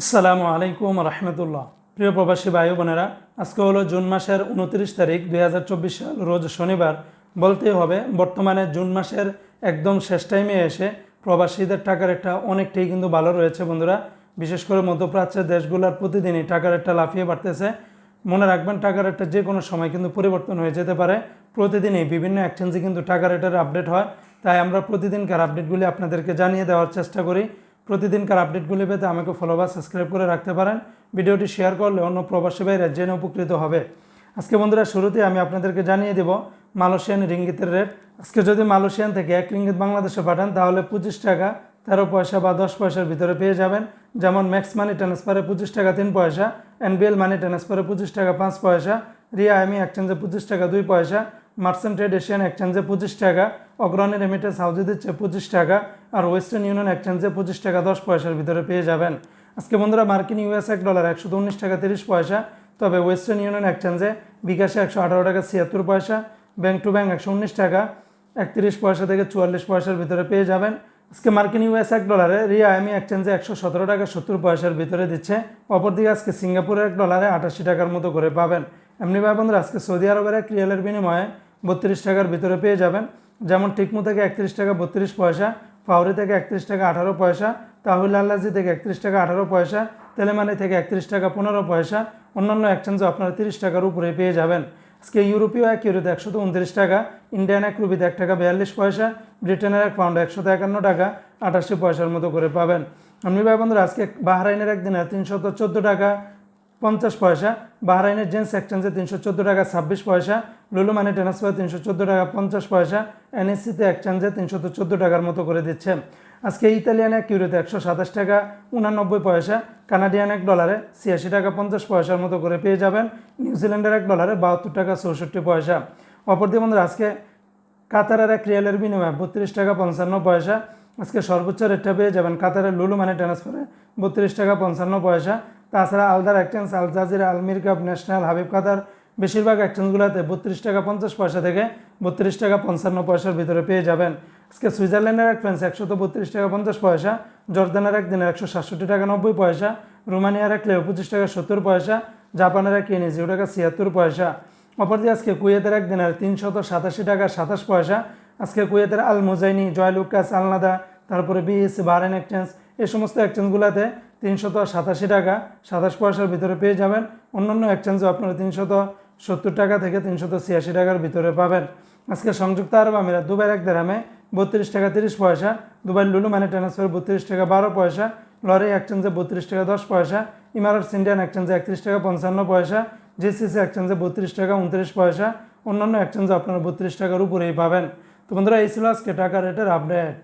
আসসালামু আলাইকুম রহমতুল্লাহ। প্রিয় প্রবাসী ভাই বোনেরা, আজকে হলো জুন মাসের উনত্রিশ তারিখ দুই হাজার চব্বিশ সাল, রোজ শনিবার। বলতেই হবে, বর্তমানে জুন মাসের একদম শেষ টাইমে এসে প্রবাসীদের টাকার একটা অনেকটাই কিন্তু ভালো রয়েছে বন্ধুরা। বিশেষ করে মধ্যপ্রাচ্যের দেশগুলোর প্রতিদিনই টাকার একটা লাফিয়ে বাড়তেছে। মনে রাখবেন, টাকার একটা যে কোনো সময় কিন্তু পরিবর্তন হয়ে যেতে পারে। প্রতিদিনই বিভিন্ন এক্সচেঞ্জে কিন্তু টাকা রেটের আপডেট হয়। তাই আমরা প্রতিদিনকার আপডেটগুলি আপনাদেরকে জানিয়ে দেওয়ার চেষ্টা করি। প্রতিদিনকার আপডেটগুলি পেতে আমাকে ফলো বা সাবস্ক্রাইব করে রাখতে পারেন। ভিডিওটি শেয়ার করলে অন্য প্রবাসী ভাইরা জেনে উপকৃত হবে। আজকে বন্ধুরা, শুরুতে আমি আপনাদেরকে জানিয়ে দেব, মালয়েশিয়ান রিঙ্গিতের রেট আজকে যদি মালয়েশিয়ান থেকে এক রিঙ্গিত বাংলাদেশে পাঠান, তাহলে পঁচিশ টাকা, তেরো পয়সা বা দশ পয়সার ভিতরে পেয়ে যাবেন। যেমন ম্যাক্স মানি ট্রান্সফারে পঁচিশ টাকা, তিন পয়সা। এনবিএল মানি ট্রান্সফারে পঁচিশ টাকা, পাঁচ পয়সা। রিয়া আইমি এক্সচেঞ্জে পঁচিশ টাকা, দুই পয়সা। মার্চেন্ট ট্রেড এশিয়ান এক্সচেঞ্জে পঁচিশ টাকা, অগ্রণী রেমিটেন্স হাউজে দিচ্ছে পঁচিশ টাকা, আর ওয়েস্টার্ন ইউনিয়ন এক্সচেঞ্জে পঁচিশ টাকা, দশ পয়সার ভিতরে পেয়ে যাবেন। আজকে বন্ধুরা মার্কিন ইউএস এক ডলার একশো উনিশ টাকা, তিরিশ পয়সা। তবে ওয়েস্টার্ন ইউনিয়ন এক্সচেঞ্জে বিকাশে একশো আঠারো টাকা, ছিয়াত্তর পয়সা। ব্যাংক টু ব্যাংক একশো উনিশ টাকা, একত্রিশ পয়সা থেকে চুয়াল্লিশ পয়সার ভিতরে পেয়ে যাবেন। আজকে মার্কিন ইউএস এক ডলারে রিয়া আইমি এক্সচেঞ্জে একশো সতেরো টাকা, সত্তর পয়সার ভিতরে দিচ্ছে। অপরদিকে আজকে সিঙ্গাপুরের এক ডলারে আটাশি টাকার মতো করে পাবেন। এমনি ভাই বন্ধুরা, আজকে সৌদি আরবের এক রিয়ালের বিনিময়ে বত্রিশ টাকার ভিতরে পেয়ে যাবেন। যেমন টিকমু থেকে একত্রিশ টাকা বত্রিশ পয়সা ফাউরি থেকে একত্রিশ টাকা আঠারো পয়সা, তাহুল আল্লাজি থেকে একত্রিশ টাকা আঠারো পয়সা, তেলেমানি থেকে একত্রিশ টাকা পনেরো পয়সা, অন্যান্য এক্সচেঞ্জে আপনারা তিরিশ টাকার উপরে পেয়ে যাবেন। আজকে ইউরোপীয় এক ইউরোতে একশত উনত্রিশ টাকা, ইন্ডিয়ান এক রুপিতে এক টাকা বিয়াল্লিশ পয়সা, ব্রিটেনের এক পাউন্ড একশত একান্ন টাকা, আটাশি পয়সার মতো করে পাবেন। আপনি ভাই বন্ধুরা, আজকে বাহরাইনের একদিনে তিনশত চোদ্দ টাকা পঞ্চাশ পয়সা, বাহরাইনের জেন্স এক্সচেঞ্জে তিনশো চোদ্দ টাকা, ছাব্বিশ পয়সা, লুলু মানি ট্রান্সফার তিনশো চোদ্দ টাকা, পঞ্চাশ পয়সা, এনএসসিতে এক্সচেঞ্জে তিনশত চোদ্দ টাকার মতো করে দিচ্ছে। আজকে ইতালিয়ান এক ইউরোতে একশো সাতাশ টাকা, উনানব্বই পয়সা, কানাডিয়ান এক ডলারে ছিয়াশি টাকা, পঞ্চাশ পয়সার মতো করে পেয়ে যাবেন। নিউজিল্যান্ডের এক ডলারে বাহাত্তর টাকা, চৌষট্টি পয়সা। অপরদিকে বন্ধুরা, আজকে কাতারের এক রিয়ালের বিনিময়ে বত্রিশ টাকা, পঞ্চান্ন পয়সা। আজকে সর্বোচ্চ রেটটা পেয়ে যাবেন কাতারের লুলু মানি ট্রান্সফারে বত্রিশ টাকা, পঞ্চান্ন পয়সা। তাছাড়া আলদার এক্সচেঞ্জ আল জাজিরা আলমির কাপ ন্যাশনাল হাবিব কাতার, বেশিরভাগ এক্সচেঞ্জগুলোতে বত্রিশ টাকা পঞ্চাশ পয়সা থেকে বত্রিশ টাকা পঞ্চান্ন পয়সার ভিতরে পেয়ে যাবেন। আজকে সুইজারল্যান্ডের এক ফ্রেন্স একশত বত্রিশ টাকা পঞ্চাশ পয়সা, জর্দানের এক দিনের একশো সাতষট্টি টাকা নব্বই পয়সা, রোমানিয়ার এক লেও পঁচিশ টাকা সত্তর পয়সা, জাপানের এক ইয়েনি জিরো টাকা ছিয়াত্তর পয়সা। অপরদিকে আজকে কুয়েতের এক দিনের তিনশত সাতাশি টাকা সাতাশ পয়সা, আজকে কুয়েতের আল মুজাইনি, জয়লুকাস আলনাদা তারপরে বিএস বারেন এক্সচেঞ্জ এই সমস্ত এক্সচেঞ্জগুলোতে তিনশত সাতাশি টাকা সাতাশ পয়সার ভিতরে পেয়ে যাবেন। অন্যান্য এক্সচেঞ্জও আপনারা তিনশত সত্তর টাকা থেকে তিনশত ছিয়াশি টাকার ভিতরে পাবেন। আজকে সংযুক্ত আরব আমিরাত দুবাইয়ের এক দেরামে বত্রিশ টাকা তিরিশ পয়সা। দুবাই লুলু মানি ট্রান্সফার বত্রিশ টাকা বারো পয়সা। লরি এক্সচেঞ্জে বত্রিশ টাকা দশ পয়সা। ইমারটস ইন্ডিয়ান এক্সচেঞ্জে একত্রিশ টাকা পঞ্চান্ন পয়সা। জিসিসি এক্সচেঞ্জে বত্রিশ টাকা উনত্রিশ পয়সা। অন্যান্য এক্সচেঞ্জে আপনারা বত্রিশ টাকার উপরেই পাবেন। তো বন্ধুরা, এই ছিল আজকে টাকা রেটের আপডেট